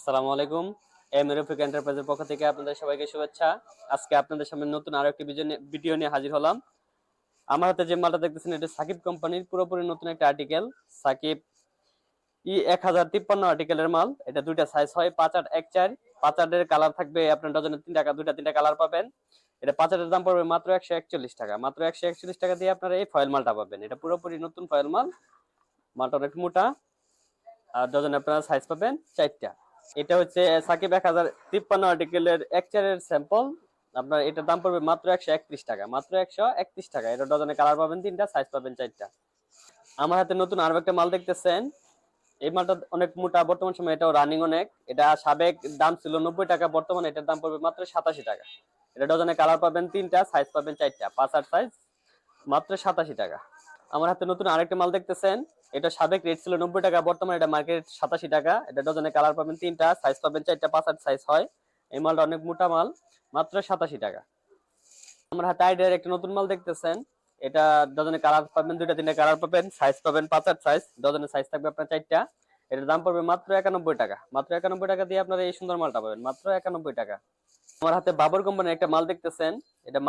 আসসালামু আলাইকুম। এম রফিক এন্টারপ্রাইজের পক্ষ থেকে আপনাদের সবাইকে শুভেচ্ছা। আজকে আপনাদের সামনে নতুন আরও একটি ভিডিও নিয়ে হাজির হলাম। আমার হাতে যে মালটা দেখতেছেন, এটা সাকিব কোম্পানির পুরোপুরি নতুন একটা আর্টিকেল সাকিব ই এক হাজার তিপ্পান্ন আর্টিকেলের মাল। এটা দুইটা সাইজ হয়, পাঁচ আট এক চার। পাঁচ আটের কালার থাকবে, আপনার ডজনে তিন টাকা, দুইটা তিনটা কালার পাবেন। এটা পাঁচ আটের দাম পড়বে মাত্র একশো একচল্লিশ টাকা। মাত্র একশো একচল্লিশ টাকা দিয়ে আপনারা এই ফয়েল মালটা পাবেন। এটা পুরোপুরি নতুন ফয়েল মাল। মালটা অনেক মোটা। আর ডজনে আপনারা সাইজ পাবেন চারটা। এটা হচ্ছে সাকিব এক হাজার তিপ্পান্ন আর্টিকেলের এক চারের স্যাম্পল আপনার এটার দাম পড়বে মাত্র একশো একত্রিশ টাকা। মাত্র একশো একত্রিশ টাকা। এটা ডজনে কালার পাবেন তিনটা সাইজ পাবেন চারটা। আমার হাতে নতুন আরও একটা মাল দেখতেছেন। এই মালটা অনেক মোটা, বর্তমান সময় এটাও রানিং অনেক। এটা সাবেক দাম ছিল নব্বই টাকা, বর্তমানে এটার দাম পড়বে মাত্র সাতাশি টাকা। এটা ডজনে কালার পাবেন তিনটা সাইজ পাবেন চারটা। পাঁচ আট সাইজ মাত্র সাতাশি টাকা। আমার হাতে নতুন আরেকটা মাল দেখতেছেন। এটা সাবেক রেট ছিল নব্বই টাকা, বর্তমানে এটা মার্কেট সাতাশি টাকা। এটা ডজনে কালার পাবেন তিনটা সাইজ পাবেন চারটা, পাঁচ আট সাইজ হয়। এই মালটা অনেক মোটা মাল, মাত্র সাতাশি টাকা। আমার হাতে আইডিয়ার একটা নতুন মাল দেখতেছেন। এটা ডজনে কালার পাবেন, দুইটা, তিনটা কালার পাবেন সাইজ পাবেন পাঁচ আট সাইজ ডজনে সাইজ থাকবে আপনার চারটা। এটার দাম পড়বে মাত্র একানব্বই টাকা। মাত্র একানব্বই টাকা দিয়ে আপনারা এই সুন্দর মালটা পাবেন, মাত্র একানব্বই টাকা। আমার হাতে বাবর কোম্পানির একটা মাল দেখতেছেন। এটা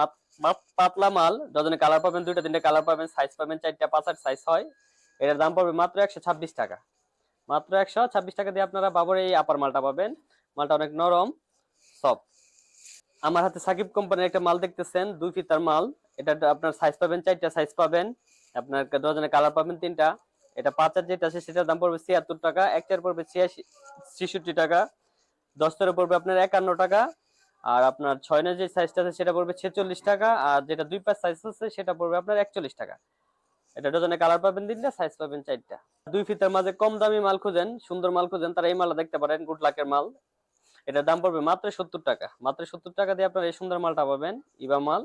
পাতলা মাল ডজনে কালার পাবেন, দুইটা তিনটা কালার পাবেন সাইজ পাবেন, চারটা পাঁচ আট সাইজ হয়। এটার দাম পড়বে মাত্র একশো ছাব্বিশ টাকা। মাত্র একশো ছাব্বিশ টাকা দিয়ে আপনারা বাবর এই আপার মালটা পাবেন। মালটা অনেক নরম সফট আমার হাতে সাকিব কোম্পানির একটা মাল দেখতেছেন, দুই ফিতার মাল। এটা আপনার সাইজ পাবেন, চারটা সাইজ পাবেন। আপনার ডজনে কালার পাবেন, তিনটা। এটা পাঁচ আর যেটা আছে, সেটার দাম পড়বে ছিয়াত্তর টাকা। একটার পড়বে ছিয়াশি, ছেষট্টি টাকা। দশটার পড়বে আপনার একান্ন টাকা। আর আপনার ছয় নয় যে সাইজটা আছে সেটা পড়বে ছেচল্লিশ টাকা, আর যেটা দুই পাঁচ সাইজ আছে সেটা পড়বে আপনার একচল্লিশ টাকা। এটা ডজনে কালার পাবেন তিনটা সাইজ পাবেন চারটা। দুই ফিতার মাঝে কম দামি মাল খুঁজেন, সুন্দর মাল খুঁজেন, তারা এই মালটা দেখতে পারেন গুড লাকের মাল। এটার দাম পড়বে মাত্র সত্তর টাকা। মাত্র সত্তর টাকা দিয়ে আপনার এই সুন্দর মালটা পাবেন, ইবা মাল।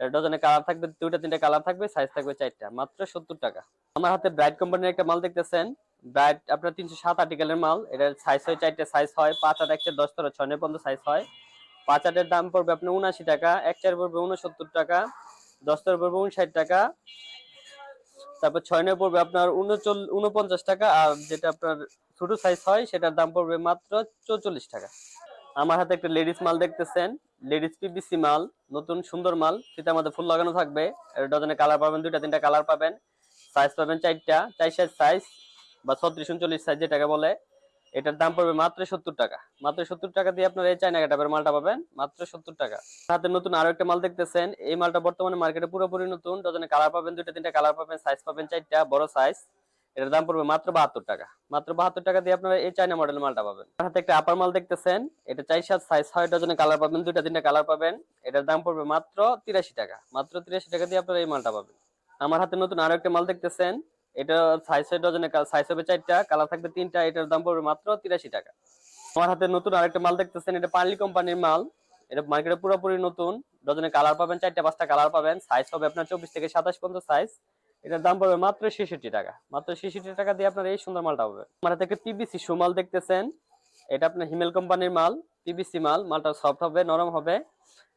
এটা ডজনে কালার থাকবে, দুইটা তিনটা কালার থাকবে সাইজ থাকবে চারটা। মাত্র সত্তর টাকা। আমার হাতে ব্রাইট কোম্পানির একটা মাল দেখতেছেন। ব্রাইট আপনার তিনশো সাত আর্টিকেলের মাল। এটার সাইজ হয় চারটে সাইজ হয় পাঁচ আট একটা দশ, তেরো, ছয় পর্যন্ত সাইজ হয়। পাঁচ আটের দাম পড়বে আপনার উনআশি টাকা এক চার পড়বে উনসত্তর টাকা দশ তেরো পড়বে উনষাট টাকা, তারপর ছয় নয় পড়বে আপনার উনচল, উনপঞ্চাশ টাকা, আর যেটা আপনার ছোট সাইজ হয়, সেটার দাম পড়বে মাত্র চৌচল্লিশ টাকা। আমার হাতে একটা লেডিস মাল দেখতেছেন লেডিস পিবিসি মাল, নতুন সুন্দর মাল সেটা মধ্যে ফুল লাগানো থাকবে ডজনে কালার পাবেন, দুইটা, তিনটা কালার পাবেন সাইজ পাবেন চারটা, চার সাইজ সাইজ বা ছত্রিশ, উনচল্লিশ সাইজ যেটাকে বলে। এটার দাম পড়বে মাত্র সত্তর টাকা। মাত্র সত্তর টাকা দিয়ে আপনার এই চাইনা কাটাবের মালটা পাবেন, মাত্র সত্তর টাকা। হাতে নতুন আরও একটা মাল দেখতেছেন, এই মালটা বর্তমানে মার্কেটে পুরোপুরি নতুন, ডজনে কালার পাবেন, দুইটা, তিনটা কালার পাবেন সাইজ পাবেন চারটা, বড় সাইজ এটার দাম পড়বে মাত্র বাহাত্তর টাকা। মাত্র বাহাত্তর টাকা দিয়ে আপনারা এই চাইনা মডেল মালটা পাবেন। আমার হাতে একটা আপার মাল দেখতেছেন, এটা চার সাত সাইজ হয়, ডজনে কালার পাবেন, দুইটা, তিনটা কালার পাবেন। এটার দাম পড়বে মাত্র তিরাশি টাকা। মাত্র তিরাশি টাকা দিয়ে আপনারা এই মালটা পাবেন। আমার হাতে নতুন আরও একটা মাল দেখতেছেন এটা সাইজ হয় ডজনে সাইজ হবে চারটা কালার থাকবে তিনটা, এটার দাম পড়বে মাত্র তিরাশি টাকা। আমার হাতে নতুন আরেকটা মাল দেখতেছেন, এটা পার্লি কোম্পানির মাল। এটা মার্কেটে পুরোপুরি নতুন ডজনে কালার পাবেন, চারটা, পাঁচটা কালার পাবেন সাইজ হবে আপনার চব্বিশ থেকে সাতাশ পর্যন্ত সাইজ এটার দাম পড়বে মাত্র ছেষট্টি টাকা। মাত্র ছেষট্টি টাকা দিয়ে আপনার এই সুন্দর মালটা পাবেন আমার হাতে একটা পিবিসি সুমাল দেখতেছেন, এটা আপনার হিমেল কোম্পানির মাল পিবিসি মাল, মালটা সফট হবে, নরম হবে।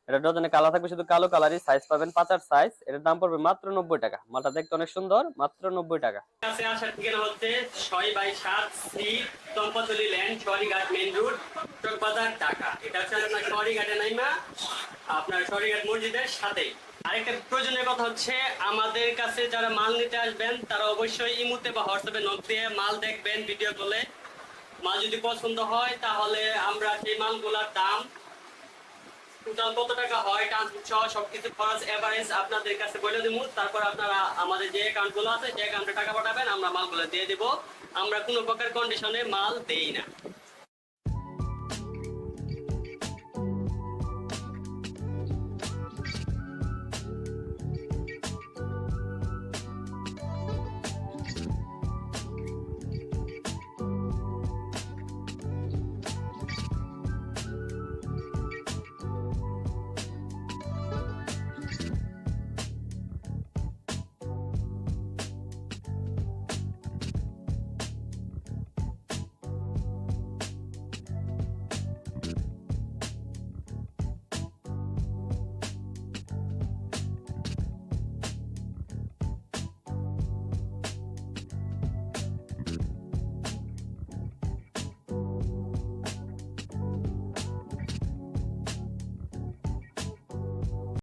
এটা ডজনে কালার থাকবে, শুধু কালো কালারই সাইজ পাবেন পাঁচার সাইজ এটার দাম পড়বে মাত্র নব্বই টাকা। মালটা দেখতে অনেক সুন্দর, মাত্র নব্বই টাকা। হচ্ছে আমাদের কাছে যারা মাল নিতে আসবেন, তারা অবশ্যই ইমুতে বা হোয়াটসঅ্যাপে নোট দিয়ে মাল দেখবেন ভিডিও কলে মাল যদি পছন্দ হয়, তাহলে আমরা সেই মালগুলোর দাম কত টাকা হয় ট্রান্সপোর্ট সহ সবকিছু খরচ এভারেজ আপনাদের কাছে বলে দেবো। তারপর আপনারা আমাদের যে অ্যাকাউন্টগুলো আছে, যে অ্যাকাউন্টে টাকা পাঠাবেন, আমরা মালগুলো দিয়ে দিব। আমরা কোনো প্রকার কন্ডিশনে মাল দেই না।